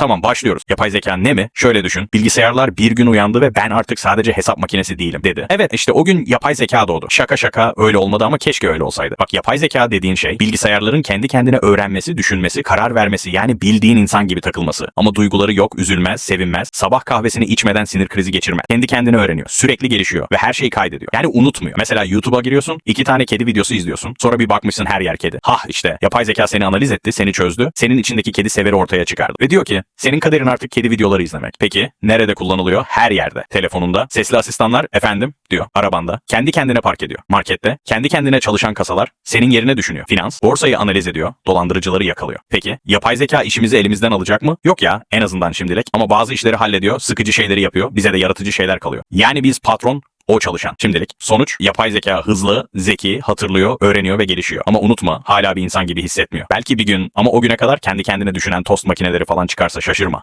Tamam başlıyoruz. Yapay zeka ne mi? Şöyle düşün. Bilgisayarlar bir gün uyandı ve ben artık sadece hesap makinesi değilim dedi. Evet işte o gün yapay zeka doğdu. Şaka şaka öyle olmadı ama keşke öyle olsaydı. Bak yapay zeka dediğin şey bilgisayarların kendi kendine öğrenmesi, düşünmesi, karar vermesi yani bildiğin insan gibi takılması. Ama duyguları yok, üzülmez, sevinmez, sabah kahvesini içmeden sinir krizi geçirmez. Kendi kendine öğreniyor. Sürekli gelişiyor ve her şeyi kaydediyor. Yani unutmuyor. Mesela YouTube'a giriyorsun, iki tane kedi videosu izliyorsun. Sonra bir bakmışsın her yer kedi. Hah işte yapay zeka seni analiz etti, seni çözdü. Senin içindeki kedi severi ortaya çıkardı. Ve diyor ki senin kaderin artık kedi videoları izlemek. Peki nerede kullanılıyor? Her yerde. Telefonunda. Sesli asistanlar efendim diyor. Arabanda. Kendi kendine park ediyor. Markette. Kendi kendine çalışan kasalar senin yerine düşünüyor. Finans. Borsayı analiz ediyor. Dolandırıcıları yakalıyor. Peki yapay zeka işimizi elimizden alacak mı? Yok ya en azından şimdilik. Ama bazı işleri hallediyor. Sıkıcı şeyleri yapıyor. Bize de yaratıcı şeyler kalıyor. Yani biz patron o çalışan. Şimdilik. Sonuç yapay zeka hızlı, zeki, hatırlıyor, öğreniyor ve gelişiyor. Ama unutma hala bir insan gibi hissetmiyor. Belki bir gün ama o güne kadar kendi kendine düşünen tost makineleri falan çıkarsa şaşırma.